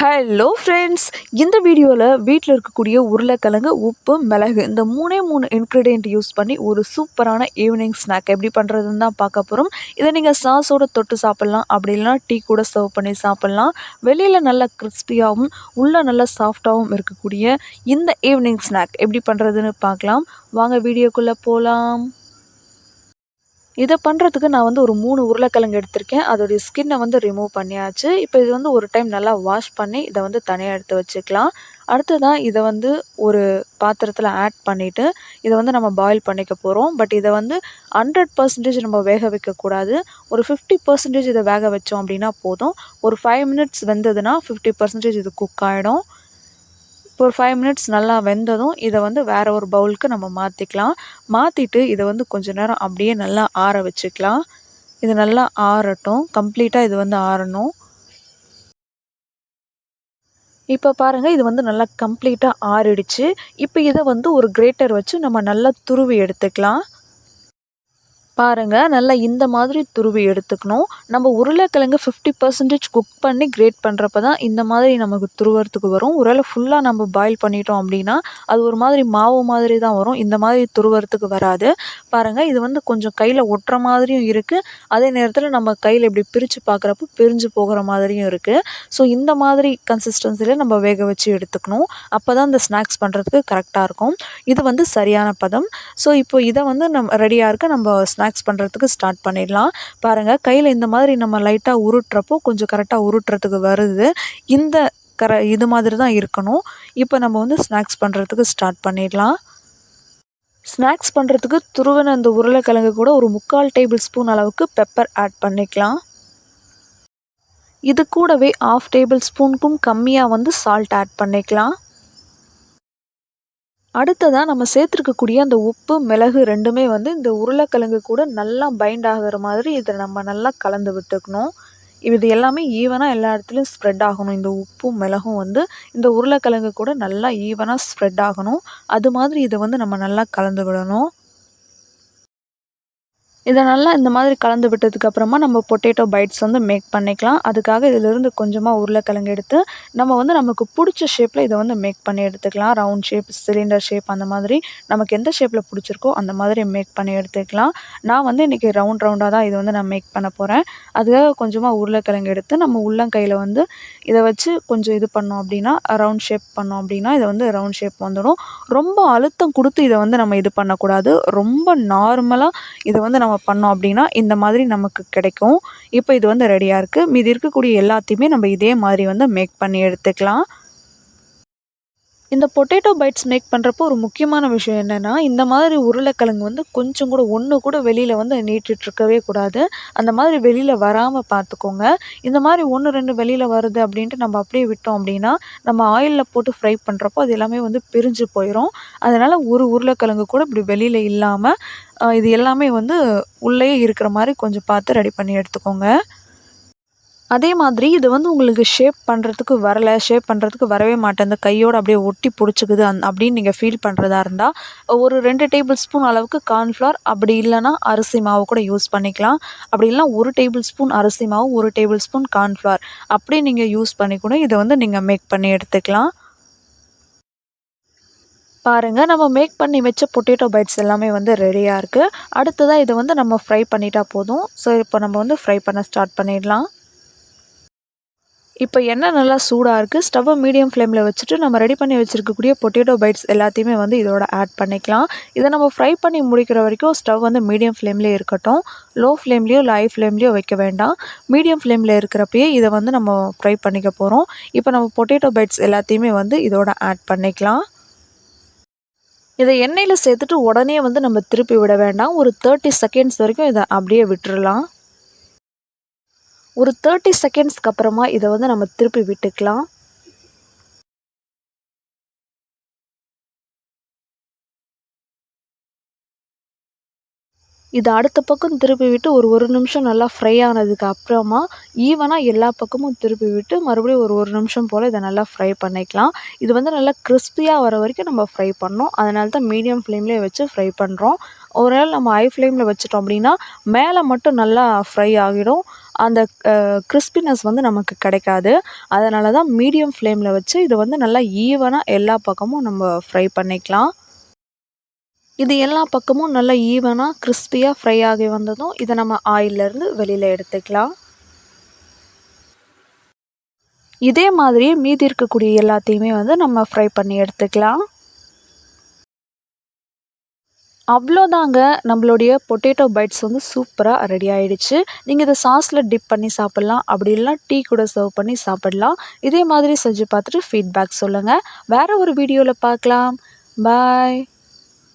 Hello friends இந்த வீடியோவில் வீட்டில் இருக்கக்கூடிய உருளைக்கிழங்கு உப்பு மிளகு இந்த மூணே மூணு இன்க்ரீடியண்ட் யூஸ் பண்ணி ஒரு சூப்பரான ஈவினிங் ஸ்நாக் எப்படி பண்ணுறதுன்னு தான் பார்க்க போகிறோம் இதை நீங்கள் சாஸோட தொட்டு சாப்பிட்லாம். அப்படி இல்லைனா டீ கூட சர்வ் பண்ணி சாப்பிட்லாம். வெளியில் நல்லா கிறிஸ்பியாகவும் உள்ளே நல்லா சாஃப்டாகவும் இருக்கக்கூடிய இந்த ஈவினிங் ஸ்நாக் எப்படி பண்ணுறதுன்னு பார்க்கலாம். வாங்க வீடியோக்குள்ளே போகலாம் இதை பண்ணுறதுக்கு நான் வந்து ஒரு மூணு உருளைக்கிழங்கு எடுத்திருக்கேன். அதோடைய ஸ்கின்னை வந்து ரிமூவ் பண்ணியாச்சு. இப்போ இது வந்து ஒரு டைம் நல்லா வாஷ் பண்ணி இதை வந்து தனியாக எடுத்து வச்சுக்கலாம். அடுத்ததாக இதை வந்து ஒரு பாத்திரத்தில் ஆட் பண்ணிவிட்டு இதை வந்து நம்ம பாயில் பண்ணிக்க போகிறோம் பட் இதை வந்து ஹண்ட்ரட் பர்சன்டேஜ் நம்ம வேக வைக்கக்கூடாது ஒரு ஃபிஃப்டி பர்சன்டேஜ் இதை வேக வச்சோம் அப்படின்னா போதும். ஒரு ஃபைவ் மினிட்ஸ் வெந்ததுன்னா ஃபிஃப்டி பர்சன்டேஜ் இது குக் ஆகிடும் ஒரு ஃபைவ் மினிட்ஸ் நல்லா வெந்ததும் இதை வந்து வேறு ஒரு பவுலுக்கு நம்ம மாற்றிக்கலாம் மாற்றிட்டு இதை வந்து கொஞ்சம் நேரம் அப்படியே நல்லா ஆற வச்சுக்கலாம். இது நல்லா ஆறட்டும். கம்ப்ளீட்டாக இது வந்து ஆறணும். இப்போ பாருங்கள் இது வந்து நல்லா கம்ப்ளீட்டாக ஆறிடுச்சு. இப்போ இதை வந்து ஒரு கிரேட்டர் வச்சு நம்ம நல்லா துருவி எடுத்துக்கலாம். பாருங்கள் நல்லா இந்த மாதிரி துருவி எடுத்துக்கணும். நம்ம உருளைக்கிழங்கு ஃபிஃப்டி பர்சன்டேஜ் குக் பண்ணி கிரேட் பண்ணுறப்ப தான் இந்த மாதிரி நமக்கு துருவறதுக்கு வரும். உருளை ஃபுல்லாக நம்ம பாயில் பண்ணிட்டோம் அப்படின்னா அது ஒரு மாதிரி மாவு மாதிரி தான் வரும். இந்த மாதிரி துருவறதுக்கு வராது. பாருங்கள் இது வந்து கொஞ்சம் கையில் ஒட்டுற மாதிரியும் இருக்குது அதே நேரத்தில் நம்ம கையில் இப்படி பிரித்து பார்க்குறப்ப பிரிஞ்சு போகிற மாதிரியும் இருக்குது ஸோ இந்த மாதிரி கன்சிஸ்டன்சியில் நம்ம வேக வச்சு எடுத்துக்கணும். அப்போ தான் இந்த ஸ்நாக்ஸ் பண்ணுறதுக்கு கரெக்டாக இருக்கும். இது வந்து சரியான பதம். ஸோ இப்போ இதை வந்து நம்ம ரெடியாக இருக்க நம்ம ஸ்நாக்ஸ் ஸ்நாக்ஸ் பண்ணுறதுக்கு ஸ்டார்ட் பண்ணிடலாம். பாருங்கள் கையில் இந்த மாதிரி நம்ம லைட்டாக உருட்டுறப்போ கொஞ்சம் கரெக்டாக உருட்டுறதுக்கு வருது. இந்த கர இது மாதிரி தான் இருக்கணும். இப்போ நம்ம வந்து ஸ்நாக்ஸ் பண்ணுறதுக்கு ஸ்டார்ட் பண்ணிடலாம். ஸ்நாக்ஸ் பண்ணுறதுக்கு துருவன அந்த உருளைக்கிழங்கு கூட ஒரு முக்கால் டேபிள் ஸ்பூன் அளவுக்கு பெப்பர் ஆட் பண்ணிக்கலாம். இது கூடவே ஆஃப் டேபிள் ஸ்பூனுக்கும் கம்மியாக வந்து சால்ட் ஆட் பண்ணிக்கலாம். அடுத்ததாக நம்ம சேர்த்துருக்கக்கூடிய அந்த உப்பு மிளகு ரெண்டுமே வந்து இந்த உருளைக்கிழங்கு கூட நல்லா பைண்ட் ஆகிற மாதிரி இதை நம்ம நல்லா கலந்து விட்டுக்கணும். இது எல்லாமே ஈவனாக எல்லா இடத்துலையும் ஸ்ப்ரெட் ஆகணும். இந்த உப்பும் மிளகும் வந்து இந்த உருளைக்கிழங்கு கூட நல்லா ஈவனாக ஸ்ப்ரெட் ஆகணும். அது மாதிரி இதை வந்து நம்ம நல்லா கலந்து விடணும். இதை நல்லா இந்த மாதிரி கலந்து விட்டதுக்கப்புறமா நம்ம பொட்டேட்டோ பைட்ஸ் வந்து மேக் பண்ணிக்கலாம். அதுக்காக இதிலிருந்து கொஞ்சமாக உருளைக்கிழங்கு எடுத்து நம்ம வந்து நமக்கு பிடிச்ச ஷேப்பில் இதை வந்து மேக் பண்ணி எடுத்துக்கலாம். ரவுண்ட் ஷேப் சிலிண்டர் ஷேப் அந்த மாதிரி. நமக்கு எந்த ஷேப்பில் பிடிச்சிருக்கோ அந்த மாதிரி மேக் பண்ணி எடுத்துக்கலாம். நான் வந்து இன்றைக்கி ரவுண்ட் ரவுண்டாக தான் இதை வந்து நான் மேக் பண்ண போகிறேன் அதுக்காக கொஞ்சமாக உருளைக்கிழங்கு எடுத்து நம்ம உள்ளங்கையில் வந்து இதை வச்சு கொஞ்சம் இது பண்ணோம் அப்படின்னா ரவுண்ட் ஷேப் பண்ணோம் அப்படின்னா இதை வந்து ரவுண்ட் ஷேப் வந்துடும். ரொம்ப அழுத்தம் கொடுத்து இதை வந்து நம்ம இது பண்ணக்கூடாது. ரொம்ப நார்மலாக இதை வந்து நம்ம பண்ணோம் அப்படின்னா இந்த மாதிரி நமக்கு கிடைக்கும். இப்போ இது வந்து ரெடியாக இருக்குது மீதி இருக்கக்கூடிய எல்லாத்தையுமே நம்ம இதே மாதிரி வந்து மேக் பண்ணி எடுத்துக்கலாம். இந்த பொட்டேட்டோ பைட்ஸ் மேக் பண்ணுறப்போ ஒரு முக்கியமான விஷயம் என்னென்னா இந்த மாதிரி உருளைக்கிழங்கு வந்து கொஞ்சம் கூட ஒன்று கூட வெளியில் வந்து நீட்டிகிட்ருக்கவே கூடாது. அந்த மாதிரி வெளியில் வராமல் பார்த்துக்கோங்க. இந்த மாதிரி ஒன்று ரெண்டு வெளியில் வருது அப்படின்ட்டு நம்ம அப்படியே விட்டோம் அப்படின்னா நம்ம ஆயிலில் போட்டு ஃப்ரை பண்ணுறப்போ அது எல்லாமே வந்து பிரிஞ்சு போயிடும் அதனால் ஒரு உருளைக்கிழங்கு கூட இப்படி வெளியில் இல்லாமல் இது எல்லாமே வந்து உள்ளேயே இருக்கிற மாதிரி கொஞ்சம் பார்த்து ரெடி பண்ணி எடுத்துக்கோங்க. அதே மாதிரி இது வந்து உங்களுக்கு ஷேப் பண்ணுறதுக்கு வரலை ஷேப் பண்ணுறதுக்கு வரவே மாட்டேன். இந்த கையோடு அப்படியே ஒட்டி பிடிச்சிக்குது அந் அப்படின்னு நீங்கள் ஃபீல் பண்ணுறதா இருந்தால் ஒரு ரெண்டு டேபிள் ஸ்பூன் அளவுக்கு கார்ன்ஃப்ளவர் அப்படி இல்லைனா அரிசி மாவு கூட யூஸ் பண்ணிக்கலாம். அப்படி இல்லைனா ஒரு டேபிள் ஸ்பூன் அரிசி மாவு ஒரு டேபிள் ஸ்பூன் கார்ன்ஃப்ளவர் அப்படி நீங்கள் யூஸ் பண்ணி கூட இதை வந்து நீங்கள் மேக் பண்ணி எடுத்துக்கலாம். பாருங்கள் நம்ம மேக் பண்ணி வச்ச பொட்டேட்டோ பைட்ஸ் எல்லாமே வந்து ரெடியாக இருக்குது அடுத்ததாக இதை வந்து நம்ம ஃப்ரை பண்ணிட்டா போதும். ஸோ இப்போ நம்ம வந்து ஃப்ரை பண்ண ஸ்டார்ட் பண்ணிடலாம். இப்போ எண்ணெய் நல்லா சூடாக இருக்குது ஸ்டவ்வை மீடியம் ஃப்ளேமில் வச்சுட்டு நம்ம ரெடி பண்ணி வச்சுருக்கக்கூடிய பொட்டேட்டோ பைட்ஸ் எல்லாத்தையுமே வந்து இதோட ஆட் பண்ணிக்கலாம். இதை நம்ம ஃப்ரை பண்ணி முடிக்கிற வரைக்கும் ஸ்டவ் வந்து மீடியம் ஃப்ளேம்லேயே இருக்கட்டும். லோ ஃப்ளேம்லேயோ இல்லை ஹை ஃப்ளேம்லேயோ வைக்க வேண்டாம். மீடியம் ஃப்ளேமில் இருக்கிறப்பயே இதை வந்து நம்ம ஃப்ரை பண்ணிக்க போகிறோம் இப்போ நம்ம பொட்டேட்டோ பைட்ஸ் எல்லாத்தையுமே வந்து இதோட ஆட் பண்ணிக்கலாம். இதை எண்ணெயில் சேர்த்துட்டு உடனே வந்து நம்ம திருப்பி விட வேண்டாம். ஒரு தேர்ட்டி செகண்ட்ஸ் வரைக்கும் இதை அப்படியே விட்டுடலாம் ஒரு தேர்ட்டி செகண்ட்ஸ்க்கு அப்புறமா இதை வந்து நம்ம திருப்பி விட்டுக்கலாம். இது அடுத்த பக்கம் திருப்பி விட்டு ஒரு ஒரு நிமிஷம் நல்லா ஃப்ரை ஆனதுக்கு அப்புறமா ஈவனாக எல்லா பக்கமும் திருப்பி விட்டு மறுபடியும் ஒரு ஒரு நிமிஷம் போல் இதை நல்லா ஃப்ரை பண்ணிக்கலாம். இது வந்து நல்லா கிறிஸ்பியாக வர வரைக்கும் நம்ம ஃப்ரை பண்ணோம். அதனால தான் மீடியம் ஃப்ளேம்லேயே வச்சு ஃப்ரை பண்ணுறோம் ஒருவேளை நம்ம ஹை ஃப்ளேமில் வச்சிட்டோம் அப்படின்னா மேலே மட்டும் நல்லா ஃப்ரை ஆகிடும். அந்த கிறிஸ்பினஸ் வந்து நமக்கு கிடைக்காது. அதனால தான் மீடியம் ஃப்ளேமில் வச்சு இதை வந்து நல்லா ஈவனாக எல்லா பக்கமும் நம்ம ஃப்ரை பண்ணிக்கலாம். இது எல்லா பக்கமும் நல்லா ஈவனாக கிறிஸ்பியாக ஃப்ரை ஆகி வந்ததும் இதை நம்ம ஆயிலேருந்து வெளியில் எடுத்துக்கலாம். இதே மாதிரியே மீதி இருக்கக்கூடிய எல்லாத்தையுமே வந்து நம்ம ஃப்ரை பண்ணி எடுத்துக்கலாம். அவ்வளோதாங்க. நம்மளுடைய பொட்டேட்டோ பைட்ஸ் வந்து சூப்பராக ரெடி ஆகிடுச்சு நீங்கள் இதை சாஸில் டிப் பண்ணி சாப்பிட்லாம். அப்படி இல்லைனா டீ கூட சர்வ் பண்ணி சாப்பிட்லாம். இதே மாதிரி செஞ்சு பார்த்துட்டு ஃபீட்பேக் சொல்லுங்கள் வேறு ஒரு வீடியோவில் பார்க்கலாம். பாய்